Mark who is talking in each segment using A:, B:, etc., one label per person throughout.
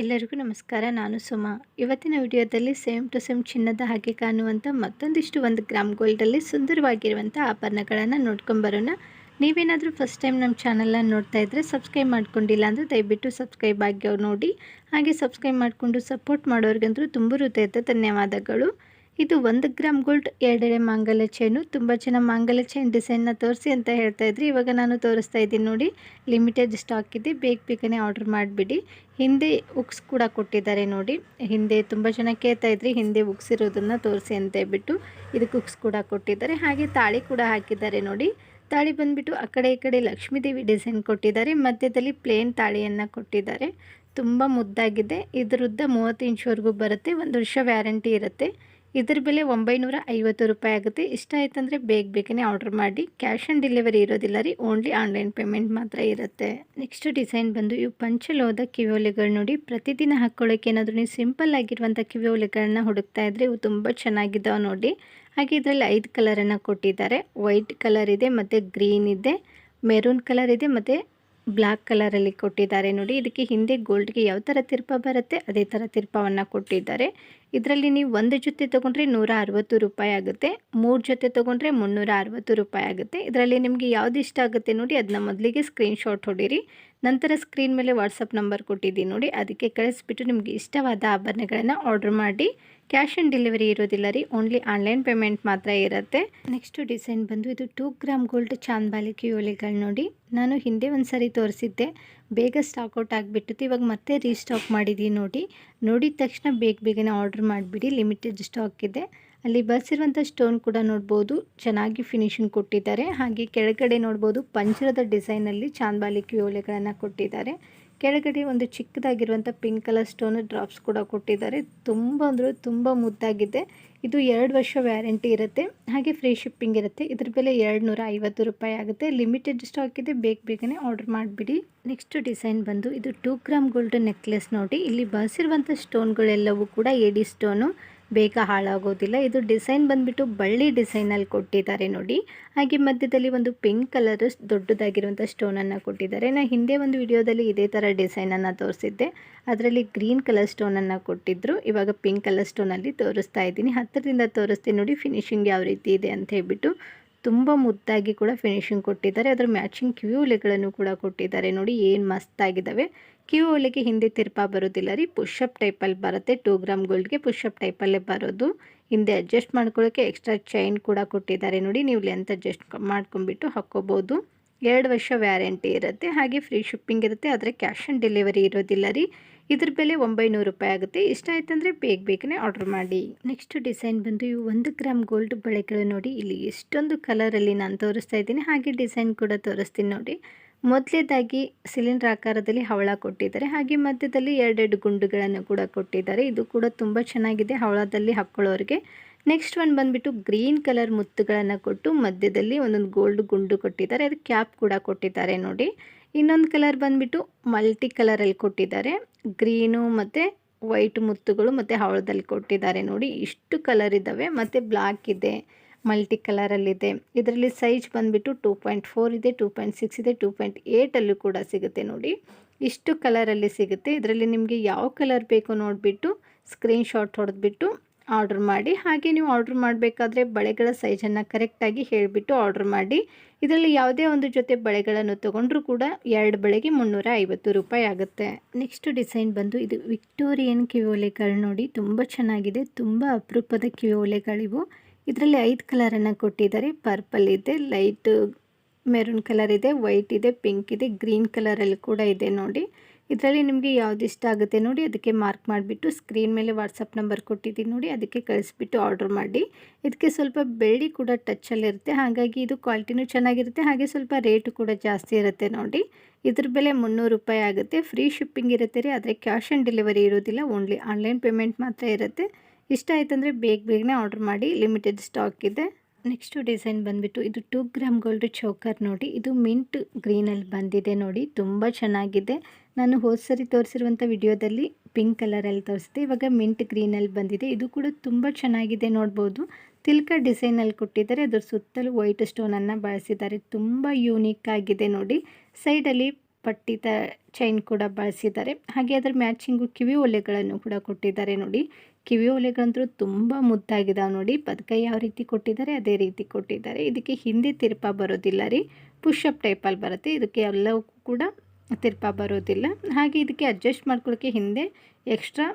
A: ಎಲ್ಲರಿಗೂ ನಮಸ್ಕಾರ. ನಾನು ಸುಮಾ. ಇವತ್ತಿನ ವಿಡಿಯೋದಲ್ಲಿ ಸೇಮ್ ಟು ಸೇಮ್ ಚಿನ್ನದ ಹಾಗೆ ಕಾಣುವಂಥ ಮತ್ತೊಂದಿಷ್ಟು ಒಂದು ಗ್ರಾಮ್ ಗೋಲ್ಡಲ್ಲಿ ಸುಂದರವಾಗಿರುವಂಥ ಆಭರಣಗಳನ್ನು ನೋಡ್ಕೊಂಬರೋಣ ನೀವೇನಾದರೂ ಫಸ್ಟ್ ಟೈಮ್ ನಮ್ಮ ಚಾನಲನ್ನು ನೋಡ್ತಾ ಇದ್ದರೆ ಸಬ್ಸ್ಕ್ರೈಬ್ ಮಾಡ್ಕೊಂಡಿಲ್ಲ ಅಂದರೆ ದಯವಿಟ್ಟು ಸಬ್ಸ್ಕ್ರೈಬ್ ಆಗಿ ನೋಡಿ. ಹಾಗೆ ಸಬ್ಸ್ಕ್ರೈಬ್ ಮಾಡಿಕೊಂಡು ಸಪೋರ್ಟ್ ಮಾಡೋರಿಗಂತೂ ತುಂಬ ಹೃದಯದ ಧನ್ಯವಾದಗಳು. ಇದು ಒಂದು ಗ್ರಾಮ್ ಗೋಲ್ಡ್ ಎರಡೆರಡೆ ಮಾಂಗಲ್ಯ ಚೈನು. ತುಂಬ ಜನ ಮಾಂಗಲ್ಯ ಚೈನ್ ಡಿಸೈನ್ನ ತೋರಿಸಿ ಅಂತ ಹೇಳ್ತಾ ಇದ್ರಿ. ಇವಾಗ ನಾನು ತೋರಿಸ್ತಾ ಇದ್ದೀನಿ ನೋಡಿ. ಲಿಮಿಟೆಡ್ ಸ್ಟಾಕ್ ಇದೆ. ಬೇಗ ಬೇಗನೆ ಆರ್ಡರ್ ಮಾಡಿಬಿಡಿ. ಹಿಂದೆ ಉಕ್ಸ್ ಕೂಡ ಕೊಟ್ಟಿದ್ದಾರೆ ನೋಡಿ. ಹಿಂದೆ ತುಂಬ ಜನ ಕೇಳ್ತಾ ಇದ್ರಿ. ಹಿಂದೆ ಉಕ್ಸ್ ಇರೋದನ್ನು ತೋರಿಸಿ ಅಂತ ಹೇಳ್ಬಿಟ್ಟು ಇದಕ್ಕೆ ಉಕ್ಸ್ ಕೂಡ ಕೊಟ್ಟಿದ್ದಾರೆ. ಹಾಗೆ ತಾಳಿ ಕೂಡ ಹಾಕಿದ್ದಾರೆ ನೋಡಿ. ತಾಳಿ ಬಂದುಬಿಟ್ಟು ಆ ಕಡೆ ಈ ಕಡೆ ಲಕ್ಷ್ಮೀದೇವಿ ಡಿಸೈನ್ ಕೊಟ್ಟಿದ್ದಾರೆ. ಮಧ್ಯದಲ್ಲಿ ಪ್ಲೇನ್ ತಾಳಿಯನ್ನು ಕೊಟ್ಟಿದ್ದಾರೆ. ತುಂಬ ಮುದ್ದಾಗಿದೆ. ಇದರದ್ದು ಮೂವತ್ತು ಇಂಚ್ವರೆಗೂ ಬರುತ್ತೆ. ಒಂದು ವರ್ಷ ವ್ಯಾರಂಟಿ ಇರುತ್ತೆ. ಇದ್ರ ಬೆಲೆ ಒಂಬೈನೂರ ಐವತ್ತು ರೂಪಾಯಿ ಆಗುತ್ತೆ. ಇಷ್ಟ ಆಯ್ತಂದರೆ ಬೇಗ ಬೇಗನೆ ಆರ್ಡರ್ ಮಾಡಿ. ಕ್ಯಾಶ್ ಆನ್ ಡೆಲಿವರಿ ಇರೋದಿಲ್ಲ ರೀ, ಓನ್ಲಿ ಆನ್ಲೈನ್ ಪೇಮೆಂಟ್ ಮಾತ್ರ ಇರುತ್ತೆ. ನೆಕ್ಸ್ಟ್ ಡಿಸೈನ್ ಬಂದು ಇವು ಪಂಚಲೋದ ಕಿವಿಯೋಲೆಗಳು ನೋಡಿ. ಪ್ರತಿದಿನ ಹಾಕ್ಕೊಳ್ಳೋಕೆ ಏನಾದರೂ ನೀವು ಸಿಂಪಲ್ ಆಗಿರುವಂಥ ಕಿವಿಯೋಲೆಗಳನ್ನ ಹುಡುಕ್ತಾ ಇದ್ರೆ ಇವು ತುಂಬ ಚೆನ್ನಾಗಿದ್ದಾವೆ ನೋಡಿ. ಹಾಗೆ ಇದರಲ್ಲಿ ಐದು ಕಲರನ್ನು ಕೊಟ್ಟಿದ್ದಾರೆ. ವೈಟ್ ಕಲರ್ ಇದೆ, ಮತ್ತು ಗ್ರೀನ್ ಇದೆ, ಮೆರೂನ್ ಕಲರ್ ಇದೆ, ಮತ್ತು ಬ್ಲ್ಯಾಕ್ ಕಲರಲ್ಲಿ ಕೊಟ್ಟಿದ್ದಾರೆ ನೋಡಿ. ಇದಕ್ಕೆ ಹಿಂದೆ ಗೋಲ್ಡ್ಗೆ ಯಾವ ಥರ ತಿರ್ಪ ಬರುತ್ತೆ, ಅದೇ ಥರ ತಿರ್ಪವನ್ನು ಕೊಟ್ಟಿದ್ದಾರೆ. ಇದರಲ್ಲಿ ನೀವು ಒಂದು ಜೊತೆ ತೊಗೊಂಡ್ರೆ ನೂರ ಅರವತ್ತು ರೂಪಾಯಿ ಆಗುತ್ತೆ. ಮೂರು ಜೊತೆ ತೊಗೊಂಡ್ರೆ ಮುನ್ನೂರ ಅರವತ್ತು ರೂಪಾಯಿ ಆಗುತ್ತೆ. ಇದರಲ್ಲಿ ನಿಮಗೆ ಯಾವ್ದು ಇಷ್ಟ ಆಗುತ್ತೆ ನೋಡಿ ಅದನ್ನ ಮೊದಲಿಗೆ ಸ್ಕ್ರೀನ್ಶಾಟ್ ಹೊಡೀರಿ. ನಂತರ ಸ್ಕ್ರೀನ್ ಮೇಲೆ ವಾಟ್ಸಪ್ ನಂಬರ್ ಕೊಟ್ಟಿದ್ದೀನಿ ನೋಡಿ, ಅದಕ್ಕೆ ಕಳಿಸ್ಬಿಟ್ಟು ನಿಮಗೆ ಇಷ್ಟವಾದ ಆಭರಣಗಳನ್ನು ಆರ್ಡರ್ ಮಾಡಿ. ಕ್ಯಾಶ್ ಆನ್ ಡೆಲಿವರಿ ಇರೋದಿಲ್ಲ ರೀ ಓನ್ಲಿ ಆನ್ಲೈನ್ ಪೇಮೆಂಟ್ ಮಾತ್ರ ಇರುತ್ತೆ. ನೆಕ್ಸ್ಟ್ ಡಿಸೈನ್ ಬಂದು ಇದು ಟೂ ಗ್ರಾಮ್ ಗೋಲ್ಡ್ ಚಾಂದ್ಬಾಲಿ ಓಲೆಗಳು ನೋಡಿ. ನಾನು ಹಿಂದೆ ಒಂದು ಸರಿ ತೋರಿಸಿದ್ದೆ. ಬೇಗ ಸ್ಟಾಕ್ ಆಗಿಬಿಟ್ಟಿತ್ತು, ಇವಾಗ ಮತ್ತೆ ರೀಸ್ಟಾಕ್ ಮಾಡಿದ್ದೀನಿ ನೋಡಿ. ನೋಡಿದ ತಕ್ಷಣ ಬೇಗ ಬೇಗನೆ ಆರ್ಡರ್ ಮಾಡಿಬಿಡಿ ಲಿಮಿಟೆಡ್ ಸ್ಟಾಕ್ ಇದೆ. ಅಲ್ಲಿ ಬರ್ಸಿರುವಂಥ ಸ್ಟೋನ್ ಕೂಡ ನೋಡ್ಬೋದು. ಚೆನ್ನಾಗಿ ಫಿನಿಶಿಂಗ್ ಕೊಟ್ಟಿದ್ದಾರೆ. ಹಾಗೆ ಕೆಳಗಡೆ ನೋಡ್ಬೋದು ಪಂಜರದ ಡಿಸೈನಲ್ಲಿ ಚಾಂದ್ಬಾಲಿ ಕ್ಯೂಲೆಗಳನ್ನು ಕೊಟ್ಟಿದ್ದಾರೆ. ಕೆಳಗಡೆ ಒಂದು ಚಿಕ್ಕದಾಗಿರುವಂಥ ಪಿಂಕ್ ಕಲರ್ ಸ್ಟೋನ್ ಡ್ರಾಪ್ಸ್ ಕೂಡ ಕೊಟ್ಟಿದ್ದಾರೆ. ತುಂಬ ಅಂದರೆ ತುಂಬ ಮುದ್ದಾಗಿದೆ. ಇದು ಎರಡು ವರ್ಷ ವ್ಯಾರಂಟಿ ಇರುತ್ತೆ. ಹಾಗೆ ಫ್ರೀ ಶಿಪ್ಪಿಂಗ್ ಇರುತ್ತೆ. ಇದ್ರ ಬೆಲೆ ಎರಡು ನೂರ ಐವತ್ತು ರೂಪಾಯಿ ಆಗುತ್ತೆ. ಲಿಮಿಟೆಡ್ ಸ್ಟಾಕ್ ಇದೆ. ಬೇಗ ಬೇಗನೆ ಆರ್ಡರ್ ಮಾಡಿಬಿಡಿ. ನೆಕ್ಸ್ಟ್ ಡಿಸೈನ್ ಬಂದು ಇದು ಟೂ ಗ್ರಾಮ್ ಗೋಲ್ಡ್ ನೆಕ್ಲೆಸ್ ನೋಡಿ. ಇಲ್ಲಿ ಬಳಸಿರುವಂಥ ಸ್ಟೋನ್ಗಳೆಲ್ಲವೂ ಕೂಡ ಎಡಿ ಸ್ಟೋನು. ಬೇಗ ಹಾಳಾಗೋದಿಲ್ಲ. ಇದು ಡಿಸೈನ್ ಬಂದುಬಿಟ್ಟು ಬಳ್ಳಿ ಡಿಸೈನಲ್ಲಿ ಕೊಟ್ಟಿದ್ದಾರೆ ನೋಡಿ. ಹಾಗೆ ಮಧ್ಯದಲ್ಲಿ ಒಂದು ಪಿಂಕ್ ಕಲರ್ ದೊಡ್ಡದಾಗಿರುವಂಥ ಸ್ಟೋನನ್ನು ಕೊಟ್ಟಿದ್ದಾರೆ. ನಾನು ಹಿಂದೆ ಒಂದು ವಿಡಿಯೋದಲ್ಲಿ ಇದೇ ಥರ ಡಿಸೈನನ್ನು ತೋರಿಸಿದ್ದೆ. ಅದರಲ್ಲಿ ಗ್ರೀನ್ ಕಲರ್ ಸ್ಟೋನನ್ನು ಕೊಟ್ಟಿದ್ದರು ಇವಾಗ ಪಿಂಕ್ ಕಲರ್ ಸ್ಟೋನಲ್ಲಿ ತೋರಿಸ್ತಾ ಇದ್ದೀನಿ. ಹತ್ತಿರದಿಂದ ತೋರಿಸ್ತೀನಿ ನೋಡಿ ಫಿನಿಶಿಂಗ್ ಯಾವ ರೀತಿ ಇದೆ ಅಂತ ಹೇಳ್ಬಿಟ್ಟು ತುಂಬ ಮುದ್ದಾಗಿ ಕೂಡ ಫಿನಿಶಿಂಗ್ ಕೊಟ್ಟಿದ್ದಾರೆ. ಅದರ ಮ್ಯಾಚಿಂಗ್ ಕ್ಯೂ ಒಲೆಗಳನ್ನು ಕೂಡ ಕೊಟ್ಟಿದ್ದಾರೆ. ನೋಡಿ, ಏನು ಮಸ್ತಾಗಿದ್ದಾವೆ ಕ್ಯೂ ಒಲೆಗೆ ಹಿಂದೆ ತಿರ್ಪ ಬರೋದಿಲ್ಲ ರೀ. ಪುಷಪ್ ಟೈಪಲ್ಲಿ ಬರುತ್ತೆ. ಟೂ ಗ್ರಾಮ್ ಗೋಲ್ಡ್ಗೆ ಪುಷಪ್ ಟೈಪಲ್ಲೇ ಬರೋದು. ಹಿಂದೆ ಅಡ್ಜಸ್ಟ್ ಮಾಡ್ಕೊಳ್ಳೋಕ್ಕೆ ಎಕ್ಸ್ಟ್ರಾ ಚೈನ್ ಕೂಡ ಕೊಟ್ಟಿದ್ದಾರೆ. ನೋಡಿ, ನೀವು ಲೆಂತ್ ಅಡ್ಜಸ್ಟ್ ಮಾಡ್ಕೊಂಬಿಟ್ಟು ಹಾಕ್ಕೋಬೋದು. ಎರಡು ವರ್ಷ ವ್ಯಾರಂಟಿ ಇರುತ್ತೆ. ಹಾಗೆ ಫ್ರೀ ಶಿಪ್ಪಿಂಗ್ ಇರುತ್ತೆ. ಆದರೆ ಕ್ಯಾಶ್ ಆನ್ ಡೆಲಿವರಿ ಇರೋದಿಲ್ಲ ರೀ. ಇದ್ರ ಬೆಲೆ ಒಂಬೈನೂರು ರೂಪಾಯಿ ಆಗುತ್ತೆ. ಇಷ್ಟ ಆಯ್ತಂದರೆ ಬೇಗ ಬೇಗನೆ ಆರ್ಡರ್ ಮಾಡಿ. ನೆಕ್ಸ್ಟ್ ಡಿಸೈನ್ ಬಂದು ಇವು ಒಂದು ಗ್ರಾಮ್ ಗೋಲ್ಡ್ ಬಳೆಗಳು ನೋಡಿ. ಇಲ್ಲಿ ಎಷ್ಟೊಂದು ಕಲರಲ್ಲಿ ನಾನು ತೋರಿಸ್ತಾ ಇದ್ದೀನಿ. ಹಾಗೆ ಡಿಸೈನ್ ಕೂಡ ತೋರಿಸ್ತೀನಿ ನೋಡಿ. ಮೊದಲೇದಾಗಿ ಸಿಲಿಂಡರ್ ಆಕಾರದಲ್ಲಿ ಹವಳ ಕೊಟ್ಟಿದ್ದಾರೆ. ಹಾಗೆ ಮಧ್ಯದಲ್ಲಿ ಎರಡೆರಡು ಗುಂಡುಗಳನ್ನು ಕೂಡ ಕೊಟ್ಟಿದ್ದಾರೆ. ಇದು ಕೂಡ ತುಂಬ ಚೆನ್ನಾಗಿದೆ ಹವಳದಲ್ಲಿ ಹಾಕ್ಕೊಳ್ಳೋರಿಗೆ ನೆಕ್ಸ್ಟ್ ಒನ್ ಬಂದುಬಿಟ್ಟು ಗ್ರೀನ್ ಕಲರ್ ಮುತ್ತುಗಳನ್ನು ಕೊಟ್ಟು ಮಧ್ಯದಲ್ಲಿ ಒಂದೊಂದು ಗೋಲ್ಡ್ ಗುಂಡು ಕೊಟ್ಟಿದ್ದಾರೆ. ಅದು ಕ್ಯಾಪ್ ಕೂಡ ಕೊಟ್ಟಿದ್ದಾರೆ ನೋಡಿ. ಇನ್ನೊಂದು ಕಲರ್ ಬಂದುಬಿಟ್ಟು ಮಲ್ಟಿ ಕಲರಲ್ಲಿ ಕೊಟ್ಟಿದ್ದಾರೆ. ಗ್ರೀನು ಮತ್ತು ವೈಟ್ ಮುತ್ತುಗಳು ಮತ್ತು ಹವಳದಲ್ಲಿ ಕೊಟ್ಟಿದ್ದಾರೆ ನೋಡಿ. ಇಷ್ಟು ಕಲರ್ ಇದ್ದಾವೆ ಮತ್ತು ಬ್ಲ್ಯಾಕ್ ಇದೆ ಮಲ್ಟಿ ಕಲರಲ್ಲಿದೆ ಇದರಲ್ಲಿ ಸೈಜ್ ಬಂದುಬಿಟ್ಟು ಟೂ ಪಾಯಿಂಟ್ ಫೋರ್ ಇದೆ ಟೂ ಪಾಯಿಂಟ್ ಸಿಕ್ಸ್ ಇದೆ ಟೂ ಪಾಯಿಂಟ್ ಏಯ್ಟಲ್ಲೂ ಕೂಡ ಸಿಗುತ್ತೆ ನೋಡಿ. ಇಷ್ಟು ಕಲರಲ್ಲಿ ಸಿಗುತ್ತೆ. ಇದರಲ್ಲಿ ನಿಮಗೆ ಯಾವ ಕಲರ್ ಬೇಕು ನೋಡಿಬಿಟ್ಟು ಸ್ಕ್ರೀನ್ಶಾಟ್ ಹೊಡೆದ್ಬಿಟ್ಟು ಆರ್ಡ್ರ್ ಮಾಡಿ, ಹಾಗೆ ನೀವು ಆರ್ಡ್ರ್ ಮಾಡಬೇಕಾದ್ರೆ ಬಳೆಗಳ ಸೈಜನ್ನು ಕರೆಕ್ಟಾಗಿ ಹೇಳಿಬಿಟ್ಟು ಆರ್ಡ್ರ್ ಮಾಡಿ. ಇದರಲ್ಲಿ ಯಾವುದೇ ಒಂದು ಜೊತೆ ಬಳೆಗಳನ್ನು ತೊಗೊಂಡ್ರೂ ಕೂಡ ಎರಡು ಬಳೆಗೆ ಮುನ್ನೂರ ಐವತ್ತು ರೂಪಾಯಿ ಆಗುತ್ತೆ. ನೆಕ್ಸ್ಟ್ ಡಿಸೈನ್ ಬಂದು ಇದು ವಿಕ್ಟೋರಿಯನ್ ಕಿವಿಯೋಲೆಗಳು ನೋಡಿ, ತುಂಬ ಚೆನ್ನಾಗಿದೆ, ತುಂಬ ಅಪರೂಪದ ಕಿವಿಯೋಲೆಗಳಿವು ಇದರಲ್ಲಿ ಐದು ಕಲರನ್ನು ಕೊಟ್ಟಿದ್ದಾರೆ. ಪರ್ಪಲ್ ಇದೆ, ಲೈಟ್ ಮೆರೂನ್ ಕಲರ್ ಇದೆ, ವೈಟ್ ಇದೆ, ಪಿಂಕ್ ಇದೆ, ಗ್ರೀನ್ ಕಲರಲ್ಲಿ ಕೂಡ ಇದೆ ನೋಡಿ. ಇದರಲ್ಲಿ ನಿಮಗೆ ಯಾವ್ದು ಇಷ್ಟ ಆಗುತ್ತೆ ನೋಡಿ, ಅದಕ್ಕೆ ಮಾರ್ಕ್ ಮಾಡಿಬಿಟ್ಟು ಸ್ಕ್ರೀನ್ ಮೇಲೆ ವಾಟ್ಸಪ್ ನಂಬರ್ ಕೊಟ್ಟಿದ್ದೀನಿ ನೋಡಿ, ಅದಕ್ಕೆ ಕಳಿಸ್ಬಿಟ್ಟು ಆರ್ಡ್ರ್ ಮಾಡಿ. ಇದಕ್ಕೆ ಸ್ವಲ್ಪ ಬೆಳ್ಳಿ ಕೂಡ ಟಚ್ಚಲ್ಲಿರುತ್ತೆ ಹಾಗಾಗಿ ಇದು ಕ್ವಾಲಿಟಿನೂ ಚೆನ್ನಾಗಿರುತ್ತೆ, ಹಾಗೆ ಸ್ವಲ್ಪ ರೇಟು ಕೂಡ ಜಾಸ್ತಿ ಇರುತ್ತೆ ನೋಡಿ. ಇದ್ರ ಬೆಲೆ ಮುನ್ನೂರು ರೂಪಾಯಿ ಆಗುತ್ತೆ. ಫ್ರೀ ಶಿಪ್ಪಿಂಗ್ ಇರುತ್ತೆ ರೀ, ಆದರೆ ಕ್ಯಾಶ್ ಆನ್ ಡೆಲಿವರಿ ಇರೋದಿಲ್ಲ ಓನ್ಲಿ ಆನ್ಲೈನ್ ಪೇಮೆಂಟ್ ಮಾತ್ರ ಇರುತ್ತೆ. ಇಷ್ಟ ಆಯ್ತಂದರೆ ಬೇಗ ಬೇಗನೆ ಆರ್ಡ್ರ್ ಮಾಡಿ. ಲಿಮಿಟೆಡ್ ಸ್ಟಾಕ್ ಇದೆ. ನೆಕ್ಸ್ಟು ಡಿಸೈನ್ ಬಂದುಬಿಟ್ಟು, ಇದು ಟೂ ಗ್ರಾಮ್ ಗೋಲ್ಡ್ ಚೌಕರ್ ನೋಡಿ. ಇದು ಮಿಂಟ್ ಗ್ರೀನಲ್ಲಿ ಬಂದಿದೆ ನೋಡಿ, ತುಂಬ ಚೆನ್ನಾಗಿದೆ. ನಾನು ಹೋದ ಸರಿ ತೋರಿಸಿರುವಂಥ ವಿಡಿಯೋದಲ್ಲಿ ಪಿಂಕ್ ಕಲರಲ್ಲಿ ತೋರಿಸಿದೆ ಇವಾಗ ಮಿಂಟ್ ಗ್ರೀನಲ್ಲಿ ಬಂದಿದೆ. ಇದು ಕೂಡ ತುಂಬ ಚೆನ್ನಾಗಿದೆ ನೋಡ್ಬೋದು. ತಿಲ್ಕ ಡಿಸೈನಲ್ಲಿ ಕೊಟ್ಟಿದ್ದಾರೆ. ಅದರ ಸುತ್ತಲೂ ವೈಟ್ ಸ್ಟೋನನ್ನು ಬಳಸಿದ್ದಾರೆ. ತುಂಬ ಯೂನಿಕ್ ಆಗಿದೆ ನೋಡಿ. ಸೈಡಲ್ಲಿ ಪಟ್ಟಿ ಚೈನ್ ಕೂಡ ಬಳಸಿದ್ದಾರೆ. ಹಾಗೆ ಅದರ ಮ್ಯಾಚಿಂಗು ಕಿವಿ ಒಲೆಗಳನ್ನು ಕೂಡ ಕೊಟ್ಟಿದ್ದಾರೆ ನೋಡಿ. ಕಿವಿ ಒಲೆಗಳಂತೂ ತುಂಬ ಮುದ್ದಾಗಿದಾವೆ ನೋಡಿ. ಪದಕ ಯಾವ ರೀತಿ ಕೊಟ್ಟಿದ್ದಾರೆ ಅದೇ ರೀತಿ ಕೊಟ್ಟಿದ್ದಾರೆ. ಇದಕ್ಕೆ ಹಿಂದೆ ತಿರುಪ ಬರೋದಿಲ್ಲ ರೀ. ಪುಷಪ್ ಟೈಪಲ್ಲಿ ಬರುತ್ತೆ. ಇದಕ್ಕೆ ಎಲ್ಲವೂ ಕೂಡ ತಿರುಪ ಬರೋದಿಲ್ಲ. ಹಾಗೆ ಇದಕ್ಕೆ ಅಡ್ಜಸ್ಟ್ ಮಾಡ್ಕೊಳ್ಳೋಕ್ಕೆ ಹಿಂದೆ ಎಕ್ಸ್ಟ್ರಾ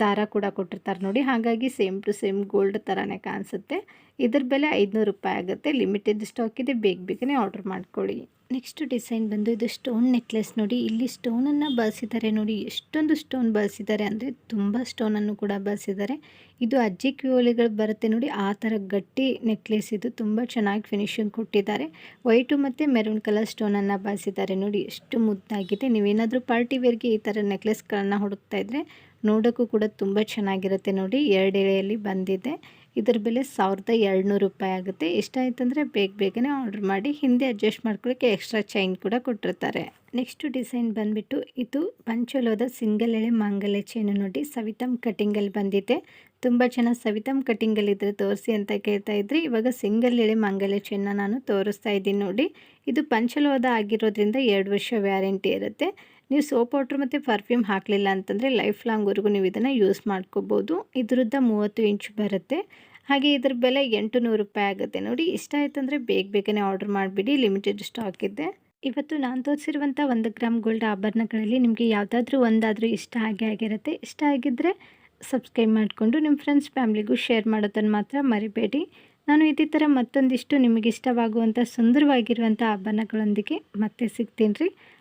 A: ದಾರ ಕೂಡ ಕೊಟ್ಟಿರ್ತಾರೆ ನೋಡಿ. ಹಾಗಾಗಿ ಸೇಮ್ ಟು ಸೇಮ್ ಗೋಲ್ಡ್ ಥರನೇ ಕಾಣಿಸುತ್ತೆ. ಇದ್ರ ಬೆಲೆ ಐದುನೂರು ರೂಪಾಯಿ ಆಗುತ್ತೆ. ಲಿಮಿಟೆಡ್ ಸ್ಟಾಕ್ ಇದೆ. ಬೇಗ ಬೇಗನೆ ಆರ್ಡರ್ ಮಾಡ್ಕೊಳ್ಳಿ. ನೆಕ್ಸ್ಟ್ ಡಿಸೈನ್ ಬಂದು ಇದು ಸ್ಟೋನ್ ನೆಕ್ಲೆಸ್ ನೋಡಿ. ಇಲ್ಲಿ ಸ್ಟೋನನ್ನು ಬಳಸಿದ್ದಾರೆ ನೋಡಿ. ಎಷ್ಟೊಂದು ಸ್ಟೋನ್ ಬಳಸಿದ್ದಾರೆ ಅಂದರೆ ತುಂಬ ಸ್ಟೋನನ್ನು ಕೂಡ ಬಳಸಿದ್ದಾರೆ. ಇದು ಅಜ್ಜಿ ಕ್ಯೂಲಿಗಳು ಬರುತ್ತೆ ನೋಡಿ. ಆ ಥರ ಗಟ್ಟಿ ನೆಕ್ಲೆಸ್ ಇದು. ತುಂಬ ಚೆನ್ನಾಗಿ ಫಿನಿಶಿಂಗ್ ಕೊಟ್ಟಿದ್ದಾರೆ. ವೈಟು ಮತ್ತು ಮೆರೂನ್ ಕಲರ್ ಸ್ಟೋನನ್ನು ಬಳಸಿದ್ದಾರೆ ನೋಡಿ. ಎಷ್ಟು ಮುದ್ದಾಗಿದೆ. ನೀವೇನಾದರೂ ಪಾರ್ಟಿ ವೇರ್ಗೆ ಈ ಥರ ನೆಕ್ಲೆಸ್ಗಳನ್ನ ಹುಡುಕ್ತಾ ಇದ್ದರೆ ನೋಡೋಕ್ಕೂ ಕೂಡ ತುಂಬ ಚೆನ್ನಾಗಿರುತ್ತೆ ನೋಡಿ. ಎರಡೆಳೆಯಲ್ಲಿ ಬಂದಿದೆ. ಇದರ ಬೆಲೆ ಸಾವಿರದ ಎರಡುನೂರು ರೂಪಾಯಿ ಆಗುತ್ತೆ. ಇಷ್ಟ ಆಯ್ತಂದರೆ ಬೇಗ ಬೇಗನೆ ಆರ್ಡರ್ ಮಾಡಿ ಹಿಂದೆ ಅಡ್ಜಸ್ಟ್ ಮಾಡ್ಕೊಳ್ಳೋಕ್ಕೆ ಎಕ್ಸ್ಟ್ರಾ ಚೈನ್ ಕೂಡ ಕೊಟ್ಟಿರ್ತಾರೆ. ನೆಕ್ಸ್ಟ್ ಡಿಸೈನ್ ಬಂದುಬಿಟ್ಟು ಇದು ಪಂಚೋಲೋದ ಸಿಂಗಲ್ ಎಳೆ ಮಾಂಗಲ್ಯ ಚೈನು ನೋಡಿ. ಸವಿತಮ್ ಕಟಿಂಗಲ್ಲಿ ಬಂದಿದೆ. ತುಂಬ ಚೆನ್ನಾಗಿ ಸವಿತಮ್ ಇದ್ರೆ ತೋರಿಸಿ ಅಂತ ಕೇಳ್ತಾ ಇದ್ರಿ. ಇವಾಗ ಸಿಂಗಲ್ ಎಳೆ ಮಾಂಗಲ್ಯ ಚೈನ್ನ ನಾನು ತೋರಿಸ್ತಾ ಇದ್ದೀನಿ ನೋಡಿ. ಇದು ಪಂಚಲೋದ ಆಗಿರೋದ್ರಿಂದ ಎರಡು ವರ್ಷ ವ್ಯಾರಂಟಿ ಇರುತ್ತೆ. ನೀವು ಸೋಪ್ ಪೌಡ್ರ್ ಮತ್ತು ಪರ್ಫ್ಯೂಮ್ ಹಾಕಲಿಲ್ಲ ಅಂತಂದರೆ ಲೈಫ್ ಲಾಂಗ್ವರೆಗೂ ನೀವು ಇದನ್ನು ಯೂಸ್ ಮಾಡ್ಕೋಬೋದು. ಇದರದ್ದ ಮೂವತ್ತು ಇಂಚು ಬರುತ್ತೆ. ಹಾಗೆ ಇದ್ರ ಬೆಲೆ ಎಂಟು ನೂರು ರೂಪಾಯಿ ಆಗುತ್ತೆ. ನೋಡಿ, ಇಷ್ಟ ಆಯ್ತಂದರೆ ಬೇಗ ಬೇಗನೆ ಆರ್ಡರ್ ಮಾಡಿಬಿಡಿ. ಲಿಮಿಟೆಡ್ ಸ್ಟಾಕ್ ಇದೆ. ಇವತ್ತು ನಾನು ತೋರಿಸಿರುವಂಥ ಒಂದು ಗ್ರಾಮ್ ಗೋಲ್ಡ್ ಆಭರಣಗಳಲ್ಲಿ ನಿಮಗೆ ಯಾವುದಾದ್ರೂ ಒಂದಾದರೂ ಇಷ್ಟ ಆಗೇ ಆಗಿರುತ್ತೆ. ಇಷ್ಟ ಆಗಿದ್ದರೆ ಸಬ್ಸ್ಕ್ರೈಬ್ ಮಾಡಿಕೊಂಡು ನಿಮ್ಮ ಫ್ರೆಂಡ್ಸ್ ಫ್ಯಾಮ್ಲಿಗೂ ಶೇರ್ ಮಾಡೋದನ್ನು ಮಾತ್ರ ಮರಿಬೇಡಿ. ನಾನು ಇದೇ ಥರ ಮತ್ತೊಂದಿಷ್ಟು ನಿಮಗಿಷ್ಟವಾಗುವಂಥ ಸುಂದರವಾಗಿರುವಂಥ ಆಭರಣಗಳೊಂದಿಗೆ ಮತ್ತೆ ಸಿಗ್ತೀನಿ ರೀ.